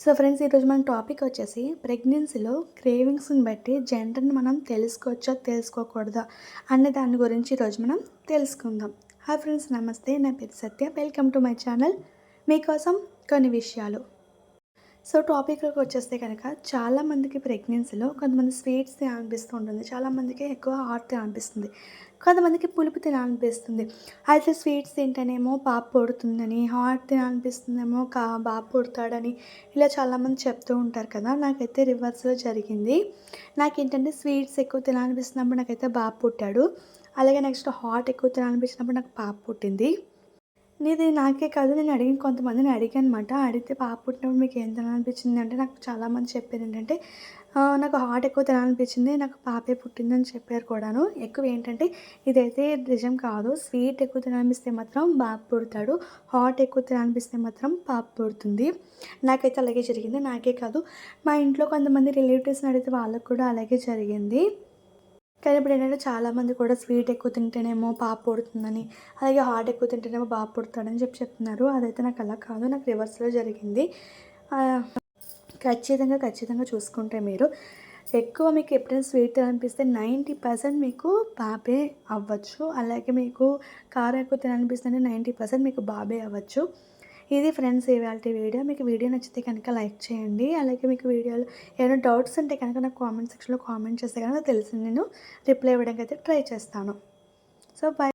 So friends ఈరోజు మన topic వచ్చేసి ప్రెగ్నెన్సీలో క్రేవింగ్స్ని బట్టి జెండర్ని మనం తెలుసుకోవచ్చా తెలుసుకోకూడదా అనే దాని గురించి ఈరోజు మనం తెలుసుకుందాం. హాయ్ ఫ్రెండ్స్ నమస్తే. నా పేరు Satya. Welcome to my channel. మీకోసం కొన్ని విషయాలు. సో టాపిక్లోకి వచ్చేస్తే కనుక చాలామందికి ప్రెగ్నెన్సీలో కొంతమంది స్వీట్స్ తినాలనిపిస్తూ ఉంటుంది. చాలామందికి ఎక్కువ హాట్ తినాలనిపిస్తుంది. కొంతమందికి పులుపు తినాలనిపిస్తుంది. అయితే స్వీట్స్ తింటేనేమో పాప పొడుతుందని హాట్ తినాలనిపిస్తుందేమో కా బాబు పుడతాడని ఇలా చాలామంది చెప్తూ ఉంటారు కదా. నాకైతే రివర్స్లో జరిగింది. నాకేంటంటే స్వీట్స్ ఎక్కువ తినాలనిపిస్తున్నప్పుడు నాకైతే బాబు పుట్టాడు. అలాగే నెక్స్ట్ హాట్ ఎక్కువ తినాలనిపించినప్పుడు నాకు పాప పుట్టింది. ఇది నాకే కాదు నేను అడిగిన కొంతమందిని అడిగాను అనమాట అడిగితే పాప పుట్టినప్పుడు మీకు ఏం తినాలనిపించింది అంటే నాకు చాలామంది చెప్పారు ఏంటంటే నాకు హాట్ ఎక్కువ తినాలనిపించింది నాకు పాపే పుట్టిందని చెప్పారు కూడాను. ఎక్కువ ఏంటంటే ఇదైతే నిజం కాదు. స్వీట్ ఎక్కువ తినాలనిపిస్తే మాత్రం బాబు పుడతాడు. హాట్ ఎక్కువ తినాలనిపిస్తే మాత్రం పాప పుడుతుంది. నాకైతే అలాగే జరిగింది. నాకే కాదు మా ఇంట్లో కొంతమంది రిలేటివ్స్ని అడిగితే వాళ్ళకు కూడా అలాగే జరిగింది. కానీ ఇప్పుడు ఏంటంటే చాలామంది కూడా స్వీట్ ఎక్కువ తింటేనేమో పాప పుడుతుందని అలాగే హాట్ ఎక్కువ తింటేనేమో బాబు పుడతాడని చెప్పి చెప్తున్నారు. అదైతే నాకు అలా కాదు నాకు రివర్స్లో జరిగింది. ఖచ్చితంగా ఖచ్చితంగా చూసుకుంటే మీరు ఎక్కువ మీకు ఎప్పుడైనా స్వీట్ తినాలనిపిస్తే నైంటీ పర్సెంట్ మీకు పాపే అవ్వచ్చు. అలాగే మీకు కారం ఎక్కువ తినాలనిపిస్తే నైంటీ పర్సెంట్ మీకు బాబే అవ్వచ్చు. ఇది ఫ్రెండ్స్ ఇవాళ వీడియో. మీకు వీడియో నచ్చితే కనుక లైక్ చేయండి. అలాగే మీకు వీడియోలో ఏమైనా డౌట్స్ ఉంటే కనుక నాకు కామెంట్ సెక్షన్లో కామెంట్ చేస్తే కనుక తెలిసి నేను రిప్లై ఇవ్వడానికి అయితే ట్రై చేస్తాను. So bye